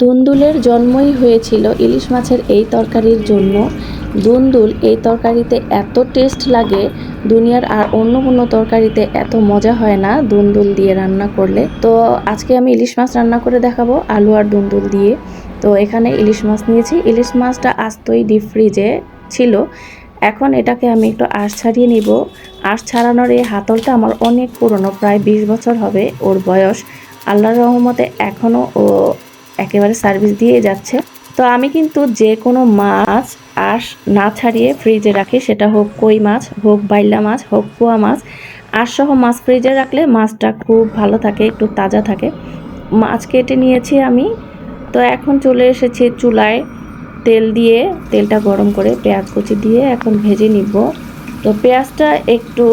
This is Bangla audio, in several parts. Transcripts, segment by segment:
দুন্দুলের জন্মই হয়েছিল ইলিশ মাছের এই তরকারির জন্য। দুন্দুল এই তরকারিতে এত টেস্ট লাগে, দুনিয়ার আর অন্য কোনো তরকারিতে এত মজা হয় না দুন্দুল দিয়ে রান্না করলে। তো আজকে আমি ইলিশ মাছ রান্না করে দেখাবো আলু আর দুন্দুল দিয়ে। তো এখানে ইলিশ মাছ নিয়েছি। ইলিশ মাছটা আস্তই ডিপ ফ্রিজে ছিল। এখন এটাকে আমি একটু আঁশ ছাড়িয়ে নিব। আঁশ ছাড়ানোর এই হাতলটা আমার অনেক পুরনো, প্রায় বিশ বছর হবে ওর বয়স। আল্লাহর রহমতে এখনও ও একেবারে সার্ভিস দিয়ে যাচ্ছে। তো আমি কিন্তু যে কোনো মাছ আঁশ না ছাড়িয়ে ফ্রিজে রাখি, সেটা হোক কই মাছ, হোক বাইলা মাছ, হোক পোয়া মাছ, আঁশসহ মাছ ফ্রিজে রাখলে মাছটা খুব ভালো থাকে, একটু তাজা থাকে। মাছ কেটে নিয়েছি আমি। তো এখন চলে এসেছি চুলায় তেল দিয়ে, তেলটা গরম করে পেঁয়াজ কুচি দিয়ে এখন ভেজে নিব। তো পেঁয়াজটা একটু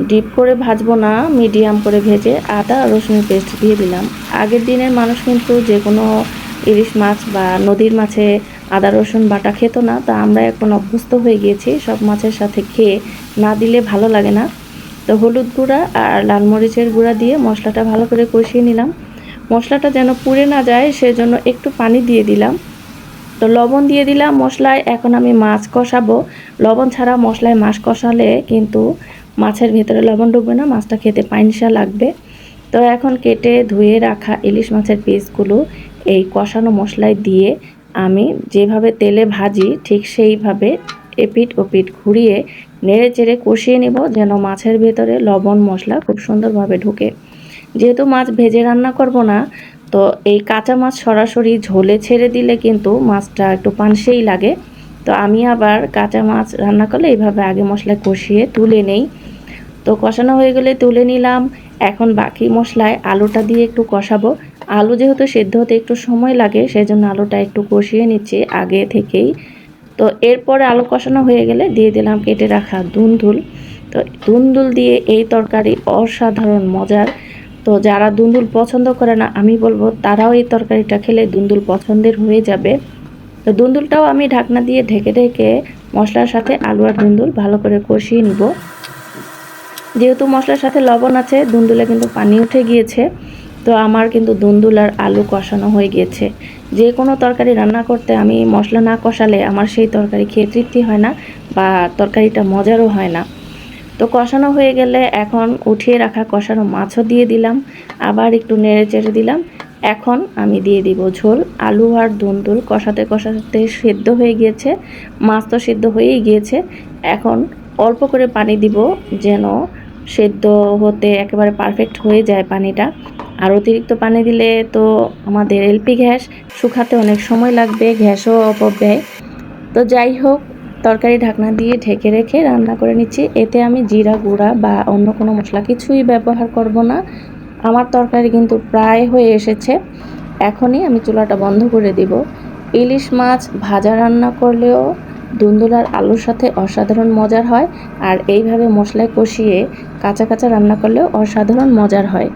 ডিপ করে ভাজবো না, মিডিয়াম করে ভেজে আদা রসুন পেস্ট দিয়ে দিলাম। আগের দিনের মানুষ কিন্তু যে কোনো ইলিশ মাছ বা নদীর মাছে আদা, রসুন, বাটা খেত না, তা আমরা এখন অভ্যস্ত হয়ে গিয়েছি। সব মাছের সাথে খেয়ে না দিলে ভালো লাগে না। তো হলুদ গুঁড়া আর লাল মরিচের গুঁড়া দিয়ে মশলাটা ভালো করে কষিয়ে নিলাম। মশলাটা যেন পুড়ে না যায়, সেজন্য একটু পানি দিয়ে দিলাম। তো লবণ দিয়ে দিলাম মশলায়। এখন আমি মাছ কষাবো। লবণ ছাড়া মশলায় মাছ কষালে কিন্তু মাছের ভেতরে লবণ ঢুকবে না, মাছটা খেতে পাইনসা লাগবে। তো এখন কেটে ধুয়ে রাখা ইলিশ মাছের পিসগুলো এই কষানো মশলায় দিয়ে আমি যেভাবে তেলে ভাজি, ঠিক সেইভাবে এপিট ওপিট ঘুরিয়ে নেড়ে চেড়ে কষিয়ে নেব যেন মাছের ভেতরে লবণ মশলা খুব সুন্দরভাবে ঢুকে। যেহেতু মাছ ভেজে রান্না করব না, তো এই কাঁচা মাছ সরাসরি ঝোলে ছেড়ে দিলে কিন্তু মাছটা একটু পানসেই লাগে। তো আমি আবার কাঁচা মাছ রান্না করলে এইভাবে আগে মশলা কষিয়ে তুলে নেই। তো কষানো হয়ে গেলে তুলে নিলাম। এখন বাকি মশলায় আলুটা দিয়ে একটু কষাবো। আলু যেহেতু সেদ্ধ হতে একটু সময় লাগে, সেজন্য আলুটা একটু কষিয়ে নিচ্ছি আগে থেকেই। তো এরপরে আলু কষানো হয়ে গেলে দিয়ে দিলাম কেটে রাখা দুন্দুল। তো দুন্দুল দিয়ে এই তরকারি অসাধারণ মজার। তো যারা দুন্দুল পছন্দ করে না, আমি বলব তারাও এই তরকারিটা খেলে দুন্দুল পছন্দের হয়ে যাবে। তো দুন্দুলটাও আমি ঢাকনা দিয়ে ঢেকে ঢেকে মশলার সাথে আলু আর দুন্দুল ভালো করে কষিয়ে নিব। যেহেতু মশলার সাথে লবণ আছে, দুন্দুলে কিন্তু পানি উঠে গিয়েছে, তো আমার কিন্তু দুন্দুল আর আলু কষানো হয়ে গিয়েছে। যে কোনো তরকারি রান্না করতে আমি মশলা না কষালে আমার সেই তরকারি খেয়ে তৃপ্তি হয় না বা তরকারিটা মজারও হয় না। তো কষানো হয়ে গেলে এখন উঠিয়ে রাখা কষানো মাছও দিয়ে দিলাম, আবার একটু নেড়ে চেড়ে দিলাম এখন আমি দিয়ে দিব ঝোল, আলু আর দুন্দুল কষাতে কষাতে সেদ্ধ হয়ে গিয়েছে, মাছ তো সেদ্ধ হয়েই গিয়েছে। এখন অল্প করে পানি দিব যেন সেদ্ধ হতে একেবারে পারফেক্ট হয়ে যায় পানিটা। আর অতিরিক্ত পানি দিলে তো আমাদের এলপি গ্যাস শুকাতে অনেক সময় লাগবে, গ্যাসও অপব্যয় তো যাই হোক, তরকারি ঢাকনা দিয়ে ঢেকে রেখে রান্না করে নিচ্ছি। এতে আমি জিরা, গুঁড়া বা অন্য কোনো মশলা কিছুই ব্যবহার করব না। আমার তরকারি কিন্তু প্রায় হয়ে এসেছে। এখনই আমি চুলাটা বন্ধ করে দিব। ইলিশ মাছ ভাজা রান্না করলেও দুন্দুলার আলুর সাথে অসাধারণ মজার হয়, আর এইভাবে মশলায় কষিয়ে কাঁচা কাঁচা রান্না করলেও অসাধারণ মজার হয়।